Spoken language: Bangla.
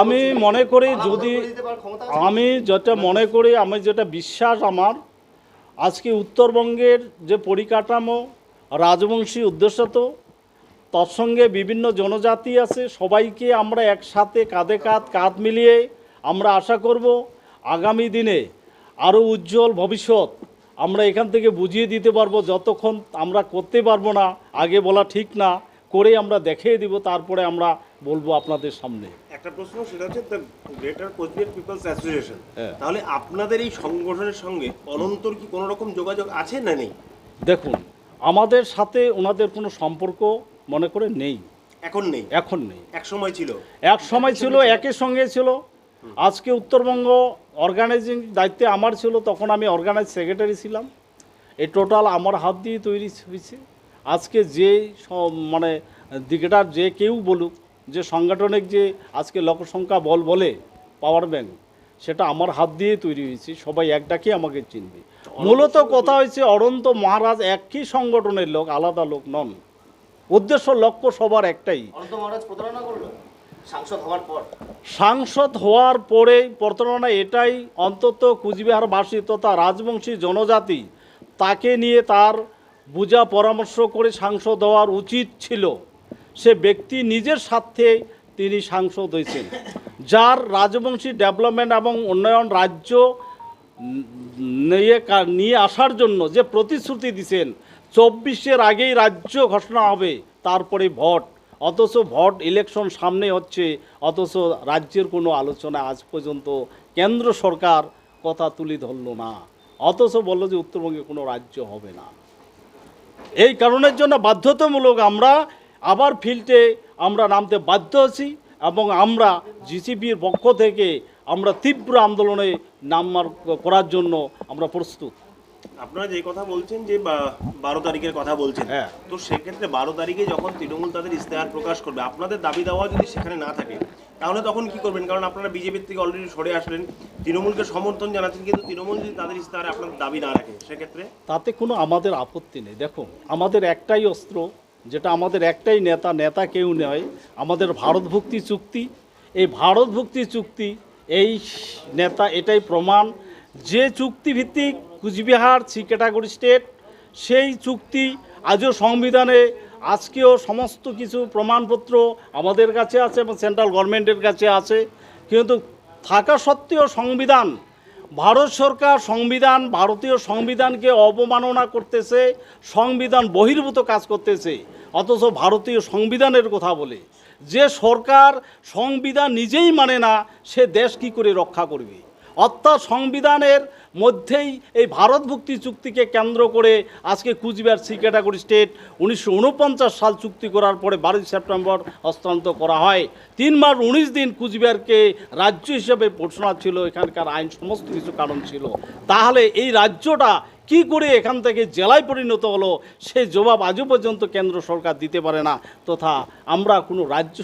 আমি মনে করি যদি আমি যেটা মনে করি আমি যেটা বিশ্বাস আমার আজকে উত্তরবঙ্গের যে পরিকাঠামো রাজবংশী উদ্দেশ্য উদ্দেশ্যত তৎসঙ্গে বিভিন্ন জনজাতি আছে সবাইকে আমরা একসাথে কাঁধে কাঁধ কাঁধ মিলিয়ে আমরা আশা করব আগামী দিনে আরও উজ্জ্বল ভবিষ্যৎ আমরা এখান থেকে বুঝিয়ে দিতে পারব যতক্ষণ আমরা করতে পারব না আগে বলা ঠিক না করে আমরা দেখিয়ে দিব তারপরে আমরা বলব আপনাদের সামনে। একটা প্রশ্ন সেটা হচ্ছে the greater Cooch Behar peoples association. তাহলে আপনাদের এই সংগঠনের সঙ্গে অনন্তর কি কোনো রকম যোগাযোগ আছে না নেই? দেখুন আমাদের সাথে ওনাদের কোনো সম্পর্ক মনে করে নেই। এখন নেই? এখন নেই। এক সময় ছিল? এক সময় ছিল একই সঙ্গে ছিল। আজকে উত্তরবঙ্গ অর্গানাইজিং দায়িত্বে আমার ছিল তখন আমি অর্গানাইজ সেক্রেটারি ছিলাম। এই টোটাল আমার হাত দিয়ে তৈরি হয়েছে। আজকে যে মানে দিকটার যে কেউ বলুক যে সাংগঠনিক যে আজকে লোকসংখ্যা বল বলে পাওয়ার ব্যাংক সেটা আমার হাত দিয়ে তৈরি হয়েছে সবাই এক ডাকে আমাকে চিনবে। মূলত কথা হয়েছে অনন্ত মহারাজ একই সংগঠনের লোক আলাদা লোক নন। উদ্দেশ্য লক্ষ্য সবার একটাই। সাংসদ হওয়ার পরে? প্রতারণা এটাই অন্তত কুচবিহারবাসী তথা রাজবংশী জনজাতি তাকে নিয়ে তার বুঝা পরামর্শ করে সাংসদ হওয়ার উচিত ছিল। সে ব্যক্তি নিজের স্বার্থে তিনি সাংসদ হয়েছেন। যার রাজবংশী ডেভেলপমেন্ট এবং উন্নয়ন রাজ্য নিয়ে নিয়ে আসার জন্য যে প্রতিশ্রুতি দিছেন, চব্বিশের আগেই রাজ্য ঘোষণা হবে, তারপরে ভোট। অথচ ভোট ইলেকশন সামনে হচ্ছে, অথচ রাজ্যের কোনো আলোচনা আজ পর্যন্ত কেন্দ্র সরকার কথা তুলে ধরল না। অথচ বলল যে উত্তরবঙ্গে কোনো রাজ্য হবে না। এই কারণের জন্য বাধ্যতামূলক আমরা আবার ফিল্ডে আমরা নামতে বাধ্য আছি এবং আমরা জিসিপির পক্ষ থেকে আমরা তীব্র আন্দোলনে নামার করার জন্য আমরা প্রস্তুত। আপনারা যে কথা বলছেন যে বারো তারিখের কথা বলছেন হ্যাঁ। তো সেক্ষেত্রে বারো তারিখে যখন তৃণমূল তাদের ইস্তেহার প্রকাশ করবে আপনাদের দাবি দেওয়া যদি সেখানে না থাকে তাহলে তখন কি করবেন? কারণ আপনারা বিজেপির থেকে অলরেডি সরে আসলেন তৃণমূলকে সমর্থন জানাচ্ছেন কিন্তু তৃণমূল যদি তাদের ইস্তেহারে আপনাদের দাবি না রাখে সেক্ষেত্রে? তাতে কোনো আমাদের আপত্তি নেই। দেখুন আমাদের একটাই অস্ত্র যেটা আমাদের একটাই নেতা নেতা কেউ নয়, আমাদের ভারতভুক্তি চুক্তি। এই ভারতভুক্তি চুক্তি, এই নেতা এটাই প্রমাণ যে চুক্তিভিত্তিক কুচবিহার, সি স্টেট, সেই চুক্তি আজও সংবিধানে আজকেও সমস্ত কিছু প্রমাণপত্র আমাদের কাছে আছে এবং সেন্ট্রাল গভর্নমেন্টের কাছে আছে। কিন্তু থাকা সত্ত্বেও সংবিধান ভারত সরকার সংবিধান, ভারতীয় সংবিধানকে অবমাননা করতেছে, সংবিধান বহির্ভূত কাজ করতেছে, অথচ ভারতীয় সংবিধানের কথা বলে। যে সরকার সংবিধান নিজেই মানে না, সে দেশ কি করে রক্ষা করবে? অর্থাৎ সংবিধানের মধ্যেই এই ভারতভুক্তি চুক্তিকে কেন্দ্র করে আজকে কুচবিহার সি ক্যাটাগরি স্টেট উনিশশো ঊনপঞ্চাশ সাল চুক্তি করার পরে বারোই সেপ্টেম্বর হস্তান্তর করা হয়। তিন মাস উনিশ দিন কুচবিহারকে রাজ্য হিসেবে ঘোষণা ছিল, এখানকার আইন সমস্ত কিছু কারণ ছিল। তাহলে এই রাজ্যটা কি করে এখান থেকে জেলায় পরিণত হলো, সে জবাব আজও পর্যন্ত কেন্দ্র সরকার দিতে পারে না, তথা আমরা কোনো রাজ্য